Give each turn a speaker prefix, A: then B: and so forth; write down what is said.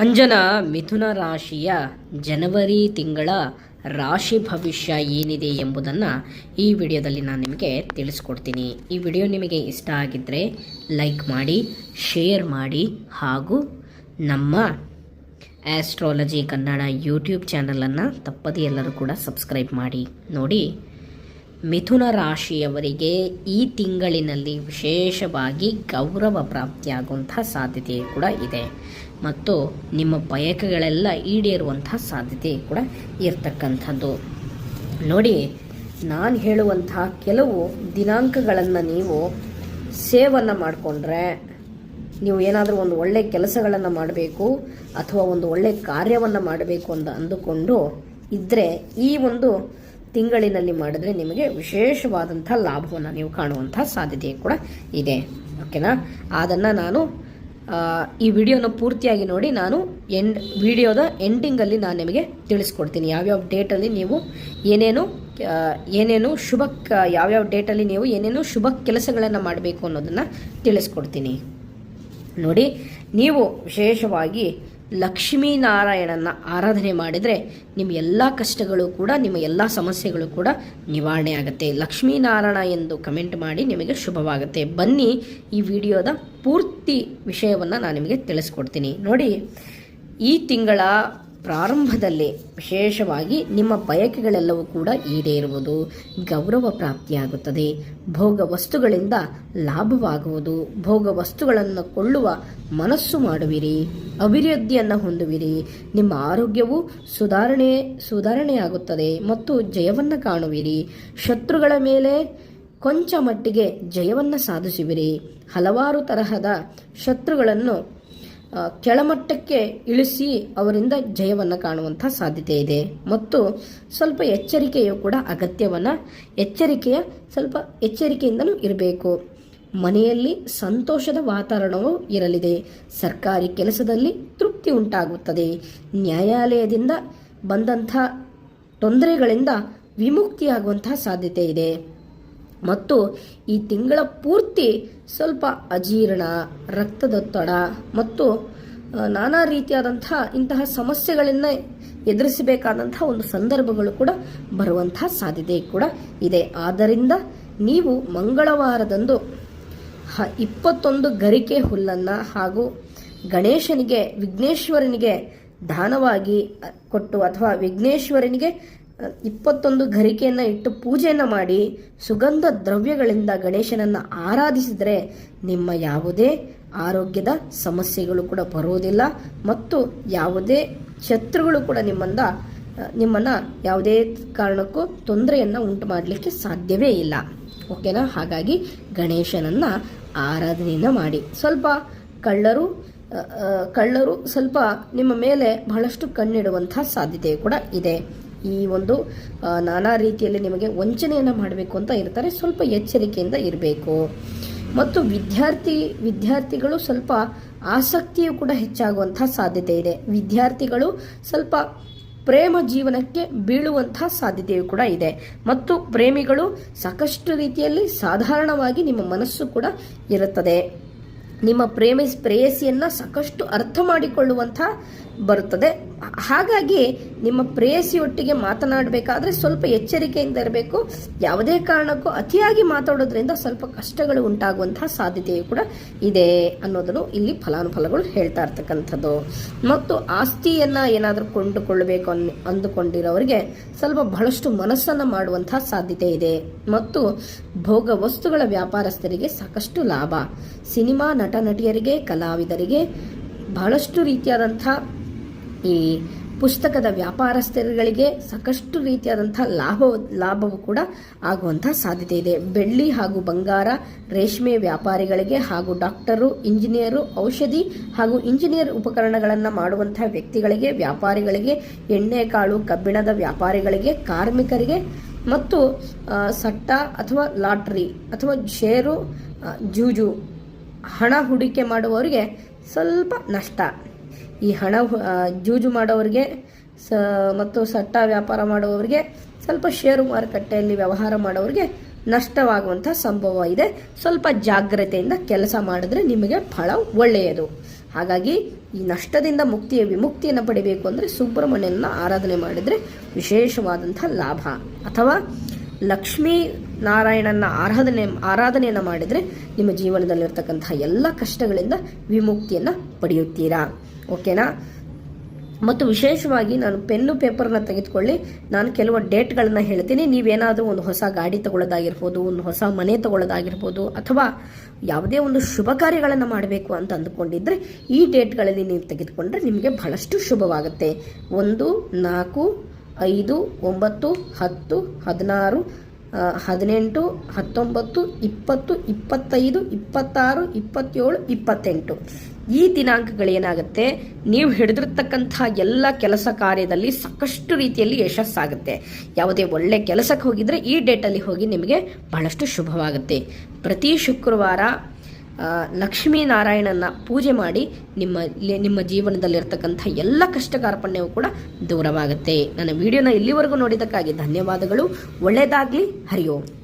A: ಅಂಜನ ಮಿಥುನ ರಾಶಿಯ ಜನವರಿ ತಿಂಗಳ ರಾಶಿ ಭವಿಷ್ಯ ಏನಿದೆ ಎಂಬುದನ್ನು ಈ ವಿಡಿಯೋದಲ್ಲಿ ನಾನು ನಿಮಗೆ ತಿಳಿಸ್ಕೊಡ್ತೀನಿ. ಈ ವಿಡಿಯೋ ನಿಮಗೆ ಇಷ್ಟ ಆಗಿದ್ದರೆ ಲೈಕ್ ಮಾಡಿ, ಶೇರ್ ಮಾಡಿ ಹಾಗೂ ನಮ್ಮ ಆಸ್ಟ್ರಾಲಜಿ ಕನ್ನಡ ಯೂಟ್ಯೂಬ್ ಚಾನಲನ್ನು ತಪ್ಪದೆ ಎಲ್ಲರೂ ಕೂಡ ಸಬ್ಸ್ಕ್ರೈಬ್ ಮಾಡಿ. ನೋಡಿ, ಮಿಥುನ ರಾಶಿಯವರಿಗೆ ಈ ತಿಂಗಳಿನಲ್ಲಿ ವಿಶೇಷವಾಗಿ ಗೌರವ ಪ್ರಾಪ್ತಿಯಾಗುವಂಥ ಸಾಧ್ಯತೆ ಕೂಡ ಇದೆ. ಮತ್ತು ನಿಮ್ಮ ಬಯಕೆಗಳೆಲ್ಲ ಈಡೇರುವಂತಹ ಸಾಧ್ಯತೆ ಕೂಡ ಇರ್ತಕ್ಕಂಥದ್ದು. ನೋಡಿ, ನಾನು ಹೇಳುವಂತಹ ಕೆಲವು ದಿನಾಂಕಗಳನ್ನು ನೀವು ಸೇವನ್ನು ಮಾಡಿಕೊಂಡ್ರೆ, ನೀವು ಏನಾದರೂ ಒಂದು ಒಳ್ಳೆ ಕೆಲಸಗಳನ್ನು ಮಾಡಬೇಕು ಅಥವಾ ಒಂದು ಒಳ್ಳೆ ಕಾರ್ಯವನ್ನು ಮಾಡಬೇಕು ಅಂತ ಅಂದುಕೊಂಡು ಇದ್ದರೆ ಈ ಒಂದು ತಿಂಗಳಿನಲ್ಲಿ ಮಾಡಿದ್ರೆ ನಿಮಗೆ ವಿಶೇಷವಾದಂಥ ಲಾಭವನ್ನು ನೀವು ಕಾಣುವಂಥ ಸಾಧ್ಯತೆ ಕೂಡ ಇದೆ. ಓಕೆನಾ? ಅದನ್ನು ನಾನು ಈ ವಿಡಿಯೋನ ಪೂರ್ತಿಯಾಗಿ ನೋಡಿ ನಾನು ಎಂಡ್ ವಿಡಿಯೋದ ಎಂಡಿಂಗಲ್ಲಿ ನಾನು ನಿಮಗೆ ತಿಳಿಸ್ಕೊಡ್ತೀನಿ. ಯಾವ್ಯಾವ ಡೇಟಲ್ಲಿ ನೀವು ಏನೇನು ಏನೇನು ಶುಭ ಯಾವ್ಯಾವ ಡೇಟಲ್ಲಿ ನೀವು ಏನೇನು ಶುಭ ಕೆಲಸಗಳನ್ನು ಮಾಡಬೇಕು ಅನ್ನೋದನ್ನು ತಿಳಿಸ್ಕೊಡ್ತೀನಿ. ನೋಡಿ, ನೀವು ವಿಶೇಷವಾಗಿ ಲಕ್ಷ್ಮೀನಾರಾಯಣನ ಆರಾಧನೆ ಮಾಡಿದರೆ ನಿಮ್ಮ ಎಲ್ಲ ಕಷ್ಟಗಳು ಕೂಡ, ನಿಮ್ಮ ಎಲ್ಲ ಸಮಸ್ಯೆಗಳು ಕೂಡ ನಿವಾರಣೆ ಆಗುತ್ತೆ. ಲಕ್ಷ್ಮೀನಾರಾಯಣ ಎಂದು ಕಮೆಂಟ್ ಮಾಡಿ ನಿಮಗೆ ಶುಭವಾಗುತ್ತೆ. ಬನ್ನಿ ಈ ವಿಡಿಯೋದ ಪೂರ್ತಿ ವಿಷಯವನ್ನು ನಾನು ನಿಮಗೆ ತಿಳಿಸ್ಕೊಡ್ತೀನಿ. ನೋಡಿ, ಈ ತಿಂಗಳ ಪ್ರಾರಂಭದಲ್ಲಿ ವಿಶೇಷವಾಗಿ ನಿಮ್ಮ ಬಯಕೆಗಳೆಲ್ಲವೂ ಕೂಡ ಈಡೇರುವುದು, ಗೌರವ ಪ್ರಾಪ್ತಿಯಾಗುತ್ತದೆ. ಭೋಗ ವಸ್ತುಗಳಿಂದ ಲಾಭವಾಗುವುದು. ಭೋಗ ವಸ್ತುಗಳನ್ನು ಕೊಳ್ಳುವ ಮನಸ್ಸು ಮಾಡುವಿರಿ. ಅಭಿವೃದ್ಧಿಯನ್ನು ಹೊಂದುವಿರಿ. ನಿಮ್ಮ ಆರೋಗ್ಯವು ಸುಧಾರಣೆ, ಸುಧಾರಣೆಯಾಗುತ್ತದೆ ಮತ್ತು ಜಯವನ್ನು ಕಾಣುವಿರಿ. ಶತ್ರುಗಳ ಮೇಲೆ ಕೊಂಚ ಮಟ್ಟಿಗೆ ಜಯವನ್ನು ಸಾಧಿಸುವಿರಿ. ಹಲವಾರು ತರಹದ ಶತ್ರುಗಳನ್ನು ಕೆಳಮಟ್ಟಕ್ಕೆ ಇಳಿಸಿ ಅವರಿಂದ ಜಯವನ್ನು ಕಾಣುವಂಥ ಸಾಧ್ಯತೆ ಇದೆ. ಮತ್ತು ಸ್ವಲ್ಪ ಎಚ್ಚರಿಕೆಯು ಕೂಡ ಅಗತ್ಯವನ್ನು, ಎಚ್ಚರಿಕೆಯ, ಸ್ವಲ್ಪ ಎಚ್ಚರಿಕೆಯಿಂದಲೂ ಇರಬೇಕು. ಮನೆಯಲ್ಲಿ ಸಂತೋಷದ ವಾತಾವರಣವು ಇರಲಿದೆ. ಸರ್ಕಾರಿ ಕೆಲಸದಲ್ಲಿ ತೃಪ್ತಿ ಉಂಟಾಗುತ್ತದೆ. ನ್ಯಾಯಾಲಯದಿಂದ ಬಂದಂಥ ತೊಂದರೆಗಳಿಂದ ವಿಮುಕ್ತಿಯಾಗುವಂತಹ ಸಾಧ್ಯತೆ ಇದೆ. ಮತ್ತು ಈ ತಿಂಗಳ ಪೂರ್ತಿ ಸ್ವಲ್ಪ ಅಜೀರ್ಣ ರಕ್ತದೊತ್ತಡ ಮತ್ತು ನಾನಾ ರೀತಿಯಾದಂತಹ ಇಂತಹ ಸಮಸ್ಯೆಗಳನ್ನು ಎದುರಿಸಬೇಕಾದಂತಹ ಒಂದು ಸಂದರ್ಭಗಳು ಕೂಡ ಬರುವಂತಹ ಸಾಧ್ಯತೆ ಕೂಡ ಇದೆ. ಆದ್ದರಿಂದ ನೀವು ಮಂಗಳವಾರದಂದು ಹ, ಇಪ್ಪತ್ತೊಂದು ಗರಿಕೆ ಹುಲ್ಲನ್ನು ಹಾಗೂ ಗಣೇಶನಿಗೆ, ವಿಘ್ನೇಶ್ವರನಿಗೆ ದಾನವಾಗಿ ಕೊಟ್ಟು ಅಥವಾ ವಿಘ್ನೇಶ್ವರನಿಗೆ ಇಪ್ಪತ್ತೊಂದು ಗರಿಕೆಯನ್ನು ಇಟ್ಟು ಪೂಜೆಯನ್ನು ಮಾಡಿ ಸುಗಂಧ ದ್ರವ್ಯಗಳಿಂದ ಗಣೇಶನನ್ನು ಆರಾಧಿಸಿದರೆ ನಿಮ್ಮ ಯಾವುದೇ ಆರೋಗ್ಯದ ಸಮಸ್ಯೆಗಳು ಕೂಡ ಬರುವುದಿಲ್ಲ ಮತ್ತು ಯಾವುದೇ ಶತ್ರುಗಳು ಕೂಡ ನಿಮ್ಮಂದ ನಿಮ್ಮನ್ನ ಯಾವುದೇ ಕಾರಣಕ್ಕೂ ತೊಂದರೆಯನ್ನು ಉಂಟು ಮಾಡಲಿಕ್ಕೆ ಸಾಧ್ಯವೇ ಇಲ್ಲ. ಓಕೆನಾ? ಹಾಗಾಗಿ ಗಣೇಶನನ್ನ ಆರಾಧನೆಯನ್ನು ಮಾಡಿ. ಸ್ವಲ್ಪ ಕಳ್ಳರು ಕಳ್ಳರು ಸ್ವಲ್ಪ ನಿಮ್ಮ ಮೇಲೆ ಬಹಳಷ್ಟು ಕಣ್ಣಿಡುವಂಥ ಸಾಧ್ಯತೆ ಕೂಡ ಇದೆ. ಈ ಒಂದು ನಾನಾ ರೀತಿಯಲ್ಲಿ ನಿಮಗೆ ವಂಚನೆಯನ್ನು ಮಾಡಬೇಕು ಅಂತ ಇರ್ತಾರೆ. ಸ್ವಲ್ಪ ಎಚ್ಚರಿಕೆಯಿಂದ ಇರಬೇಕು. ಮತ್ತು ವಿದ್ಯಾರ್ಥಿ, ವಿದ್ಯಾರ್ಥಿಗಳು ಸ್ವಲ್ಪ ಆಸಕ್ತಿಯು ಕೂಡ ಹೆಚ್ಚಾಗುವಂಥ ಸಾಧ್ಯತೆ ಇದೆ. ವಿದ್ಯಾರ್ಥಿಗಳು ಸ್ವಲ್ಪ ಪ್ರೇಮ ಜೀವನಕ್ಕೆ ಬೀಳುವಂತಹ ಸಾಧ್ಯತೆಯು ಕೂಡ ಇದೆ. ಮತ್ತು ಪ್ರೇಮಿಗಳು ಸಾಕಷ್ಟು ರೀತಿಯಲ್ಲಿ ಸಾಧಾರಣವಾಗಿ ನಿಮ್ಮ ಮನಸ್ಸು ಕೂಡ ಇರುತ್ತದೆ. ನಿಮ್ಮ ಪ್ರೇಮಿ, ಪ್ರೇಯಸಿಯನ್ನು ಸಾಕಷ್ಟು ಅರ್ಥ ಮಾಡಿಕೊಳ್ಳುವಂಥ ಬರುತ್ತದೆ. ಹಾಗಾಗಿ ನಿಮ್ಮ ಪ್ರೇಯಸಿಯೊಟ್ಟಿಗೆ ಮಾತನಾಡಬೇಕಾದ್ರೆ ಸ್ವಲ್ಪ ಎಚ್ಚರಿಕೆಯಿಂದ ಇರಬೇಕು. ಯಾವುದೇ ಕಾರಣಕ್ಕೂ ಅತಿಯಾಗಿ ಮಾತಾಡೋದ್ರಿಂದ ಸ್ವಲ್ಪ ಕಷ್ಟಗಳು ಉಂಟಾಗುವಂತಹ ಸಾಧ್ಯತೆಯು ಕೂಡ ಇದೆ ಅನ್ನೋದನ್ನು ಇಲ್ಲಿ ಫಲಾನುಫಲಗಳು ಹೇಳ್ತಾ ಇರ್ತಕ್ಕಂಥದ್ದು. ಮತ್ತು ಆಸ್ತಿಯನ್ನ ಏನಾದರೂ ಕೊಂಡುಕೊಳ್ಳಬೇಕು ಅನ್, ಅಂದುಕೊಂಡಿರೋರಿಗೆ ಸ್ವಲ್ಪ ಬಹಳಷ್ಟು ಮನಸ್ಸನ್ನು ಮಾಡುವಂತಹ ಸಾಧ್ಯತೆ ಇದೆ. ಮತ್ತು ಭೋಗ ವಸ್ತುಗಳ ವ್ಯಾಪಾರಸ್ಥರಿಗೆ ಸಾಕಷ್ಟು ಲಾಭ. ಸಿನಿಮಾ ನಟ ನಟಿಯರಿಗೆ ಕಲಾವಿದರಿಗೆ ಬಹಳಷ್ಟು ರೀತಿಯಾದಂಥ ಈ ಪುಸ್ತಕದ ವ್ಯಾಪಾರಸ್ಥರುಗಳಿಗೆ ಸಾಕಷ್ಟು ರೀತಿಯಾದಂಥ ಲಾಭ ಲಾಭವು ಕೂಡ ಆಗುವಂಥ ಸಾಧ್ಯತೆ ಇದೆ. ಬೆಳ್ಳಿ ಹಾಗೂ ಬಂಗಾರ, ರೇಷ್ಮೆ ವ್ಯಾಪಾರಿಗಳಿಗೆ ಹಾಗೂ ಡಾಕ್ಟರು, ಇಂಜಿನಿಯರು, ಔಷಧಿ ಹಾಗೂ ಇಂಜಿನಿಯರ್ ಉಪಕರಣಗಳನ್ನು ಮಾಡುವಂತಹ ವ್ಯಕ್ತಿಗಳಿಗೆ, ವ್ಯಾಪಾರಿಗಳಿಗೆ, ಎಣ್ಣೆ, ಕಾಳು, ಕಬ್ಬಿಣದ ವ್ಯಾಪಾರಿಗಳಿಗೆ, ಕಾರ್ಮಿಕರಿಗೆ ಮತ್ತು ಸಟ್ಟ ಅಥವಾ ಲಾಟ್ರಿ ಅಥವಾ ಷೇರು ಜೂಜು ಹಣ ಹೂಡಿಕೆ ಮಾಡುವವರಿಗೆ ಸ್ವಲ್ಪ ನಷ್ಟ. ಈ ಹಣ ಜೂಜು ಮಾಡೋರಿಗೆ ಸ, ಮತ್ತು ಸಟ್ಟ ವ್ಯಾಪಾರ ಮಾಡುವವರಿಗೆ ಸ್ವಲ್ಪ ಷೇರು ಮಾರುಕಟ್ಟೆಯಲ್ಲಿ ವ್ಯವಹಾರ ಮಾಡೋರಿಗೆ ನಷ್ಟವಾಗುವಂಥ ಸಂಭವ ಇದೆ. ಸ್ವಲ್ಪ ಜಾಗ್ರತೆಯಿಂದ ಕೆಲಸ ಮಾಡಿದ್ರೆ ನಿಮಗೆ ಫಲ ಒಳ್ಳೆಯದು. ಹಾಗಾಗಿ ಈ ನಷ್ಟದಿಂದ ಮುಕ್ತಿಯ ವಿಮುಕ್ತಿಯನ್ನು ಪಡಿಬೇಕು ಅಂದರೆ ಸುಬ್ರಹ್ಮಣ್ಯನ ಆರಾಧನೆ ಮಾಡಿದರೆ ವಿಶೇಷವಾದಂಥ ಲಾಭ. ಅಥವಾ ಲಕ್ಷ್ಮೀ ನಾರಾಯಣನ ಆರಾಧನೆ, ಆರಾಧನೆಯನ್ನು ಮಾಡಿದರೆ ನಿಮ್ಮ ಜೀವನದಲ್ಲಿರ್ತಕ್ಕಂತಹ ಎಲ್ಲ ಕಷ್ಟಗಳಿಂದ ವಿಮುಕ್ತಿಯನ್ನು ಪಡೆಯುತ್ತೀರಾ? ಓಕೆನಾ? ಮತ್ತು ವಿಶೇಷವಾಗಿ ನಾನು ಪೆನ್ನು ಪೇಪರ್ನ ತೆಗೆದುಕೊಳ್ಳಿ. ನಾನು ಕೆಲವು ಡೇಟ್ಗಳನ್ನು ಹೇಳ್ತೀನಿ. ನೀವೇನಾದರೂ ಒಂದು ಹೊಸ ಗಾಡಿ ತಗೊಳ್ಳೋದಾಗಿರ್ಬೋದು, ಒಂದು ಹೊಸ ಮನೆ ತಗೊಳ್ಳೋದಾಗಿರ್ಬೋದು, ಅಥವಾ ಯಾವುದೇ ಒಂದು ಶುಭ ಕಾರ್ಯಗಳನ್ನು ಮಾಡಬೇಕು ಅಂತ ಅಂದುಕೊಂಡಿದ್ದರೆ ಈ ಡೇಟ್ಗಳಲ್ಲಿ ನೀವು ತೆಗೆದುಕೊಂಡ್ರೆ ನಿಮಗೆ ಬಹಳಷ್ಟು ಶುಭವಾಗುತ್ತೆ. ಒಂದು, ನಾಲ್ಕು, ಐದು, ಒಂಬತ್ತು, ಹತ್ತು, ಹದಿನಾರು ಹದಿನೆಂಟು, ಹತ್ತೊಂಬತ್ತು, ಇಪ್ಪತ್ತು, ಇಪ್ಪತ್ತೈದು, ಇಪ್ಪತ್ತಾರು, ಇಪ್ಪತ್ತೇಳು, ಇಪ್ಪತ್ತೆಂಟು. ಈ ದಿನಾಂಕಗಳೇನಾಗುತ್ತೆ? ನೀವು ಹಿಡಿದಿರ್ತಕ್ಕಂಥ ಎಲ್ಲ ಕೆಲಸ ಕಾರ್ಯದಲ್ಲಿ ಸಾಕಷ್ಟು ರೀತಿಯಲ್ಲಿ ಯಶಸ್ಸಾಗುತ್ತೆ. ಯಾವುದೇ ಒಳ್ಳೆ ಕೆಲಸಕ್ಕೆ ಹೋಗಿದ್ರೆ ಈ ಡೇಟಲ್ಲಿ ಹೋಗಿ ನಿಮಗೆ ಬಹಳಷ್ಟು ಶುಭವಾಗುತ್ತೆ. ಪ್ರತಿ ಶುಕ್ರವಾರ ಲಕ್ಷ್ಮೀನಾರಾಯಣನ ಪೂಜೆ ಮಾಡಿ ನಿಮ್ಮ ನಿಮ್ಮ ಜೀವನದಲ್ಲಿರ್ತಕ್ಕಂಥ ಎಲ್ಲ ಕಷ್ಟ ಕಾರ್ಪಣ್ಯವು ಕೂಡ ದೂರವಾಗುತ್ತೆ. ನನ್ನ ವಿಡಿಯೋನ ಇಲ್ಲಿವರೆಗೂ ನೋಡಿದ್ದಕ್ಕಾಗಿ ಧನ್ಯವಾದಗಳು. ಒಳ್ಳೆಯದಾಗಲಿ. ಹರಿ ಓಂ